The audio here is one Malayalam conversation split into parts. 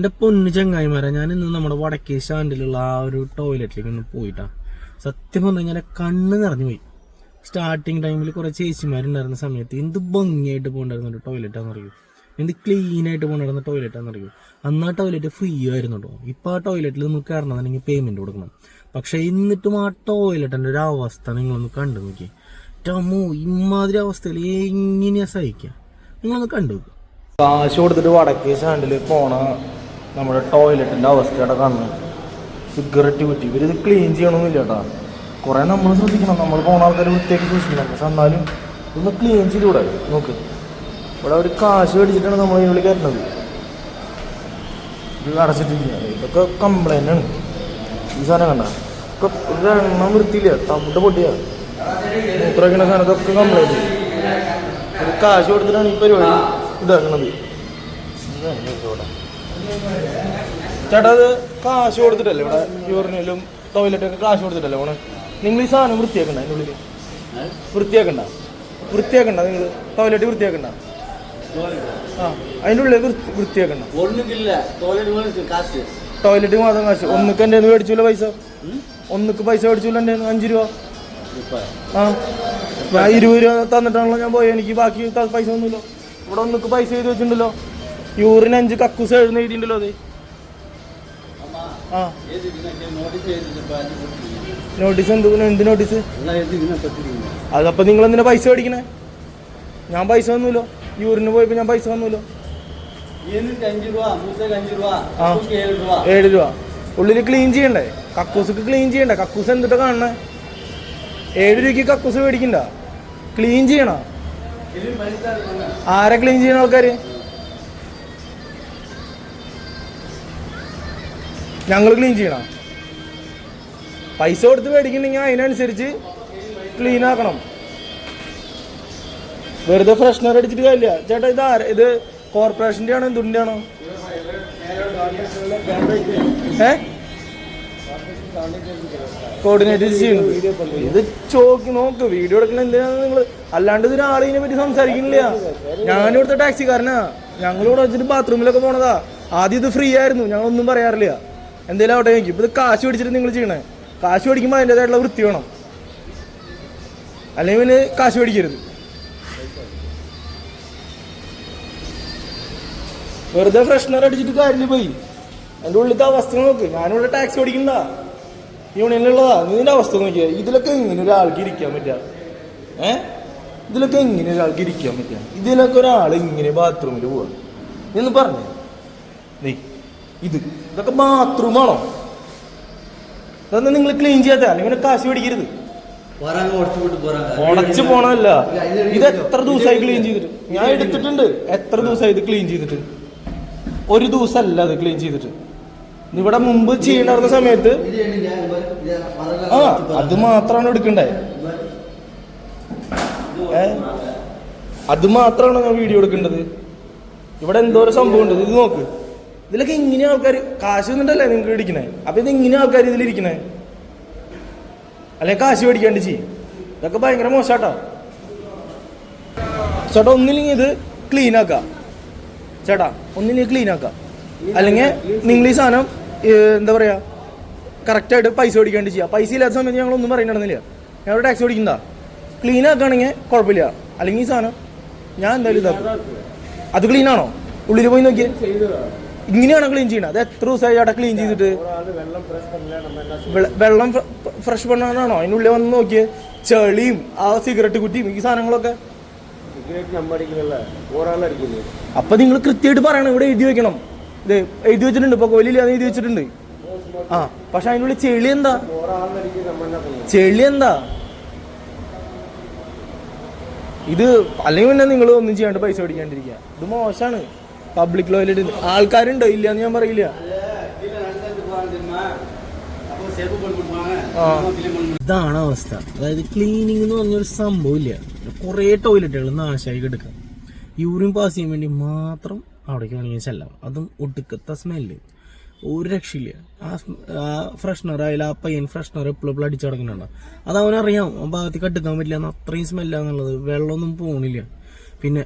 എന്റെ പൊന്നു ചങ്ങായിമാരെ ഞാൻ ഇന്ന് നമ്മുടെ വടക്കേ സ്റ്റാൻഡിലുള്ള ആ ഒരു ടോയ്ലറ്റിലേക്ക് ഒന്ന് പോയിട്ടാ. സത്യം പറഞ്ഞു കഴിഞ്ഞാൽ കണ്ണ് നിറഞ്ഞു പോയി. സ്റ്റാർട്ടിങ് ടൈമിൽ കുറെ ചേച്ചിമാരുണ്ടായിരുന്ന സമയത്ത് എന്ത് ഭംഗിയായിട്ട് പോകണ്ടായിരുന്ന ഒരു ടോയ്ലറ്റാന്ന് അറിയൂ? എന്ത് ക്ലീൻ ആയിട്ട് പോകണ്ടായിരുന്ന ടോയ്ലറ്റാന്ന് അറിയൂ? അന്ന് ആ ടോയ്ലറ്റ് ഫ്രീ ആയിരുന്നു കേട്ടോ ഇപ്പൊ ആ ടോയ്ലറ്റിൽ നമ്മൾ കയറണമെന്നുണ്ടെങ്കിൽ പേയ്മെന്റ് കൊടുക്കണം. പക്ഷെ എന്നിട്ടും ആ ടോയ്ലറ്റിന്റെ ഒരു അവസ്ഥ നിങ്ങളൊന്ന് കണ്ടു നോക്കി. ടമോ ഇമാതിരി അവസ്ഥയിൽ എങ്ങനെയാ സഹിക്കുക നിങ്ങളൊന്ന് കണ്ടു. കാശ് കൊടുത്തിട്ട് വടക്കേ സ്റ്റാൻഡിൽ പോണ നമ്മുടെ ടോയ്ലറ്റിന്റെ അവസ്ഥയുടെ കണ്ണ്. സിഗരറ്റ് കുറ്റി. ഇവരിത് ക്ലീൻ ചെയ്യണമെന്നില്ല കേട്ടാ കുറെ നമ്മൾ ശ്രദ്ധിക്കണം. നമ്മൾ പോണ ആൾക്കാർ വൃത്തിയാക്കി സൂക്ഷിക്കണം. പക്ഷെ എന്നാലും ഒന്ന് ക്ലീൻ ചെയ്തുകൂടെ നോക്ക്. ഇവിടെ ഒരു കാശ് മേടിച്ചിട്ടാണ് നമ്മൾ ഇതിനുള്ളിൽ കയറ്റുന്നത് ഇത് അടച്ചിട്ടില്ല ഇതൊക്കെ കംപ്ലൈന്റ് ആണ്. ഈ സാധനം കണ്ട? ഒക്കെ എണ്ണം വൃത്തിയില്ല. തവിട്ട് പൊട്ടിയ. മൂത്രക്കണ സാധനത്തൊക്കെ കംപ്ലൈന്റ് ഒരു കാശ് കൊടുത്തിട്ടാണ് ഈ പരിപാടി ഇതാക്കണത്. ഇവിടെ. ചേട്ടാ അത് കാശ് കൊടുത്തിട്ടല്ലേ ഇവിടെ യൂറിനിലും ടോയ്ലറ്റൊക്കെ കാശ് കൊടുത്തിട്ടല്ലേ പോണേ? നിങ്ങൾ ഈ സാധനം വൃത്തിയാക്കണ്ട അതിന്റെ ഉള്ളിൽ വൃത്തിയാക്കണ്ട. വൃത്തിയാക്കണ്ട നിങ്ങൾ. ടോയ്ലറ്റ് വൃത്തിയാക്കണ്ട. ആ അതിന്റെ ഉള്ളിൽ വൃത്തിയാക്കണ്ട. ടോയ്ലറ്റ് മാത്രം കാശ്. ഒന്നിക്ക് എന്റെ മേടിച്ചില്ല പൈസ? ഒന്നിക്ക് പൈസ മേടിച്ചില്ല എന്റെ അഞ്ച് രൂപ? ആ. ഞാൻ ഇരുപത് രൂപ തന്നിട്ടാണല്ലോ ഞാൻ പോയത് എനിക്ക് ബാക്കി പൈസ ഒന്നുമില്ല. ഇവിടെ ഒന്നിക്ക് പൈസ ചെയ്ത് വെച്ചിട്ടുണ്ടല്ലോ. യൂറിന് അഞ്ച് കക്കൂസ് എഴുന്ന് അത്. ആ. നോട്ടീസ് എന്ത് എന്ത് നോട്ടീസ് അതപ്പോ നിങ്ങൾ എന്തിനാ പൈസ മേടിക്കണേ? ഞാൻ പൈസ വന്നൂലോ യൂറിന് പോയപ്പോ ഞാൻ പൈസ വന്നൂലോ ഏഴ് രൂപ. ഉള്ളിൽ ക്ലീൻ ചെയ്യണ്ടേ? കക്കൂസ് ക്ലീൻ ചെയ്യണ്ടേ? കക്കൂസ് എന്തിട്ടാ കാണണേ? ഏഴ് രൂപയ്ക്ക് കക്കൂസ് മേടിക്കണ്ട? ക്ലീൻ ചെയ്യണോ? ആരെ ക്ലീൻ ചെയ്യണ ആൾക്കാര്? ഞങ്ങൾ ക്ലീൻ ചെയ്യണം. പൈസ കൊടുത്ത് മേടിക്കണമെങ്കിൽ അതിനനുസരിച്ച് ക്ലീൻ ആക്കണം. വെറുതെ ഫ്രഷ്നർ അടിച്ചിട്ട് കാര്യമില്ല. ചേട്ടാ ഇത് ആര? ഇത് കോർപ്പറേഷന്റെ ആണോ എന്തുണ്ടെ ആണോ ഏ കോർഡിനേറ്റ് ചെയ്യുന്നു ഇത് ചോക്ക് നോക്ക്. വീഡിയോ എടുക്കണ എന്തിനാണ് നിങ്ങൾ അല്ലാണ്ട് ഇതിന് ആളിനെ പറ്റി സംസാരിക്കുന്നില്ല. ഞാനിവിടുത്തെ ടാക്സിക്കാരനാ ഞങ്ങളിവിടെ വെച്ചിട്ട് ബാത്റൂമിലൊക്കെ പോണതാ. ആദ്യം ഇത് ഫ്രീ ആയിരുന്നു. ഞങ്ങളൊന്നും പറയാറില്ല. എന്തേലും അവിടെ എനിക്ക്. ഇപ്പൊ ഇത് കാശ് മേടിച്ചിട്ട് നിങ്ങൾ ചെയ്യണേ. കാശ് മേടിക്കുമ്പോൾ അതിന്റെതായിട്ടുള്ള വൃത്തി വേണം. അല്ലെങ്കിൽ പിന്നെ കാശ് മേടിക്കരുത്. വെറുതെ ഫ്രഷ്നർ അടിച്ചിട്ട് കാര്യമില്ല പോയി. എന്റെ ഉള്ളിലത്തെ അവസ്ഥ നോക്ക്. ഞാനിവിടെ ടാക്സി ഓടിക്കണ്ട യൂണിയനിലുള്ളതാ നീ ഇതിന്റെ അവസ്ഥ നോക്കിയാ. ഇതിലൊക്കെ ഇങ്ങനെ ഒരാൾക്ക് ഇരിക്കാൻ പറ്റുക ഏ? ഇതിലൊക്കെ ഇങ്ങനെ ഒരാൾക്ക് ഇരിക്കാൻ പറ്റുക ഇതിലൊക്കെ ഒരാൾ ഇങ്ങനെ ബാത്റൂമിൽ പോവാ. നീ ഒന്ന് പറഞ്ഞേ. നീ ഇത്. ഇതൊക്കെ ബാത്റൂമാണോ? അതൊന്നും നിങ്ങൾ ക്ലീൻ ചെയ്യാത്ത അല്ലെങ്കിൽ കാശ് പിടിക്കരുത് ഉടച്ചു പോണല്ല ഇത് എത്ര ദിവസമായി ക്ലീൻ ചെയ്തിട്ട്? ഞാൻ എടുത്തിട്ടുണ്ട്. എത്ര ദിവസമായി ഇത് ക്ലീൻ ചെയ്തിട്ട്? ഒരു ദിവസമല്ല അത് ക്ലീൻ ചെയ്തിട്ട്. ഇവിടെ മുമ്പ് ചെയ്യണ സമയത്ത് ആ അത് മാത്രമാണ് എടുക്കണ്ടേ? ഏ? അത് മാത്രമാണ് ഞാൻ വീഡിയോ എടുക്കേണ്ടത്? ഇവിടെ എന്തോ ഒരു സംഭവം ഉണ്ട്. ഇത് നോക്ക്. ഇതിലൊക്കെ ഇങ്ങനെ ആൾക്കാർ കാശ് വന്നിട്ടല്ലേ നിങ്ങൾക്ക് ഇടിക്കണേ? അപ്പൊ ഇത് ഇങ്ങനെ ആൾക്കാർ ഇതിലിരിക്കണേ അല്ലെ കാശ് മേടിക്കാണ്ട് ചെയ്യും. ഇതൊക്കെ ഭയങ്കര മോശാട്ടോ. ചേട്ടാ ഒന്നില്ലെങ്കിൽ ഇത് ക്ലീൻ ആക്കാം. ചേട്ടാ ഒന്നില്ലെങ്കിൽ ക്ലീൻ ആക്കാം. അല്ലെങ്കിൽ നിങ്ങൾ ഈ സാധനം എന്താ പറയാ കറക്റ്റായിട്ട് പൈസ മേടിക്കാണ്ട് ചെയ്യാം. പൈസ ഇല്ലാത്ത സമയത്ത് ഞങ്ങൾ ഒന്നും പറയുന്നുണ്ടെന്നില്ല ഞാൻ ഇവിടെ ടാക്സി ഓടിക്കണ്ട ക്ലീൻ ആക്കുകയാണെങ്കിൽ കുഴപ്പമില്ല. അല്ലെങ്കിൽ ഈ സാധനം ഞാൻ എന്തായാലും ഇതാക്കും. അത് ക്ലീൻ ആണോ? ഉള്ളിൽ പോയി നോക്കിയേ. ഇങ്ങനെയാണ് ക്ലീൻ ചെയ്യണത് അത് എത്ര ദിവസമായി അവിടെ ക്ലീൻ ചെയ്തിട്ട്? വെള്ളം ഫ്രഷ് പണ്ണാണോ അതിനുള്ളിൽ വന്ന് നോക്കിയ. ചെളിയും ആ സിഗരറ്റ് കുറ്റിയും ഈ സാധനങ്ങളൊക്കെ. അപ്പൊ നിങ്ങൾ കൃത്യമായിട്ട് പറയണം. ഇവിടെ എഴുതി വെക്കണം. ഇത് എഴുതി വെച്ചിട്ടുണ്ട്. ഇപ്പൊ കൊലിയില്ലാതെ എഴുതി വെച്ചിട്ടുണ്ട്. ആ പക്ഷെ അതിനുള്ളിൽ ചെളി എന്താ? ചെളി എന്താ? ഇത് അല്ലെങ്കിൽ പിന്നെ നിങ്ങൾ ഒന്നും ചെയ്യാണ്ട് പൈസ പിടിക്കാണ്ടിരിക്കുക ഇത് മോശമാണ്. പബ്ലിക് ടോയ്ലറ്റ് ആൾക്കാരുണ്ടോ? ഇല്ല എന്ന് ഞാൻ പറയില്ല. ഇതാണ് അവസ്ഥ. അതായത് ക്ലീനിങ് എന്ന് പറഞ്ഞൊരു ഇല്ല. കുറേ ടോയ്ലറ്റുകൾ നാശമായി കിടക്കുക യൂറിൻ പാസ് ചെയ്യാൻ വേണ്ടി മാത്രം അവിടേക്ക് വേണമെങ്കിൽ ചെല്ലാം. അതും ഒടുക്കത്ത സ്മെല്ല് ഒരു രക്ഷയില്ല. ആ ഫ്രഷ്നർ അതിൽ ആ പയ്യൻ ഫ്രഷ്നർ എപ്പോഴും അടിച്ചു കിടക്കുന്നുണ്ടാവും അത് അവനറിയാം. ആ ഭാഗത്തേക്ക് എടുക്കാൻ പറ്റില്ല എന്ന് അത്രയും സ്മെല്ലാന്നുള്ളത് വെള്ളമൊന്നും പോകണില്ല പിന്നെ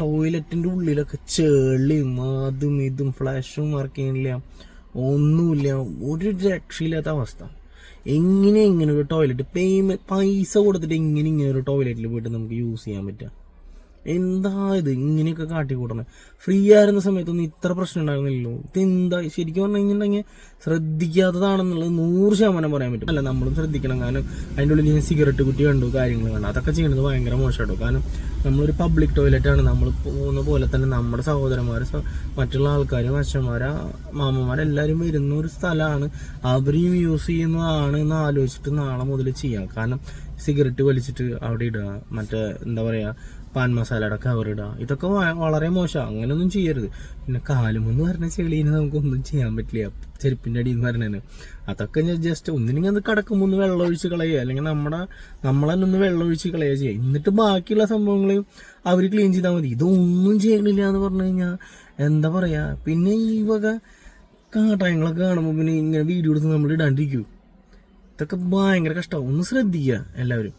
ടോയ്ലറ്റിന്റെ ഉള്ളിലൊക്കെ ചെളിയും അതും ഇതും ഫ്ലാഷും വർക്ക് ഒന്നുമില്ല. ഒരു രക്ഷയില്ലാത്ത അവസ്ഥ. എങ്ങനെ ഇങ്ങനെ ഒരു ടോയ്ലറ്റ് പേയ്മെന്റ് പൈസ കൊടുത്തിട്ട് എങ്ങനെ ഇങ്ങനെ ഒരു ടോയ്ലറ്റിൽ പോയിട്ട് നമുക്ക് യൂസ് ചെയ്യാൻ പറ്റുക? എന്താ ഇത്? ഇങ്ങനെയൊക്കെ കാട്ടിക്കൂട്ടണേ. ഫ്രീ ആയിരുന്ന സമയത്തൊന്നും ഇത്ര പ്രശ്നം ഉണ്ടായിരുന്നില്ലല്ലോ. എന്താ? ശരിക്കും പറഞ്ഞു കഴിഞ്ഞിട്ടുണ്ടെങ്കിൽ ശ്രദ്ധിക്കാത്തതാണെന്നുള്ളത് നൂറ് ശതമാനം പറയാൻ പറ്റും. അല്ല നമ്മളും ശ്രദ്ധിക്കണം. കാരണം അതിന്റെ ഉള്ളിൽ ഞാൻ സിഗരറ്റ് കുറ്റി കണ്ടു കാര്യങ്ങൾ കണ്ടു. അതൊക്കെ ചെയ്യുന്നത് ഭയങ്കര മോശമാട്ടോ. കാരണം നമ്മളൊരു പബ്ലിക് ടോയ്ലറ്റാണ് നമ്മൾ പോകുന്ന പോലെ തന്നെ നമ്മുടെ സഹോദരന്മാർ മറ്റുള്ള ആൾക്കാർ അച്ഛന്മാർ മാമന്മാരെല്ലാവരും വരുന്ന ഒരു സ്ഥലമാണ്. അവരെയും യൂസ് ചെയ്യുന്നതാണ് എന്ന് ആലോചിച്ചിട്ട് നാളെ മുതൽ ചെയ്യാം. കാരണം സിഗരറ്റ് വലിച്ചിട്ട് അവിടെ ഇടുക മറ്റേ എന്താ പറയുക പാൻ മസാലയുടെ കവർ ഇടുക ഇതൊക്കെ വളരെ മോശം. അങ്ങനെയൊന്നും ചെയ്യരുത്. പിന്നെ കാലുമെന്ന് പറഞ്ഞ ചെളീനെ നമുക്കൊന്നും ചെയ്യാൻ പറ്റില്ല. ചെരുപ്പിന്റെ അടിയിൽ നിന്ന് പറഞ്ഞതിന് അതൊക്കെ ഞാൻ ജസ്റ്റ് ഒന്നിനെങ്കിൽ അത് കടക്കുമ്പോൾ ഒന്ന് വെള്ളം ഒഴിച്ച് കളയുക. അല്ലെങ്കിൽ നമ്മുടെ നമ്മൾ തന്നെ ഒന്ന് വെള്ളം ഒഴിച്ച് കളയുക ചെയ്യുക എന്നിട്ട് ബാക്കിയുള്ള സംഭവങ്ങളെയും അവർ ക്ലീൻ ചെയ്താൽ മതി. ഇതൊന്നും ചെയ്യണില്ല എന്ന് പറഞ്ഞു കഴിഞ്ഞാൽ എന്താ പറയുക പിന്നെ ഈ വക കാട്ടായങ്ങളൊക്കെ കാണുമ്പോൾ പിന്നെ ഇങ്ങനെ വീഡിയോ എടുത്ത് നമ്മൾ ഇടാണ്ടിരിക്കും. ഇതൊക്കെ ഭയങ്കര കഷ്ടമാണ് ഒന്ന് ശ്രദ്ധിക്കുക എല്ലാവരും.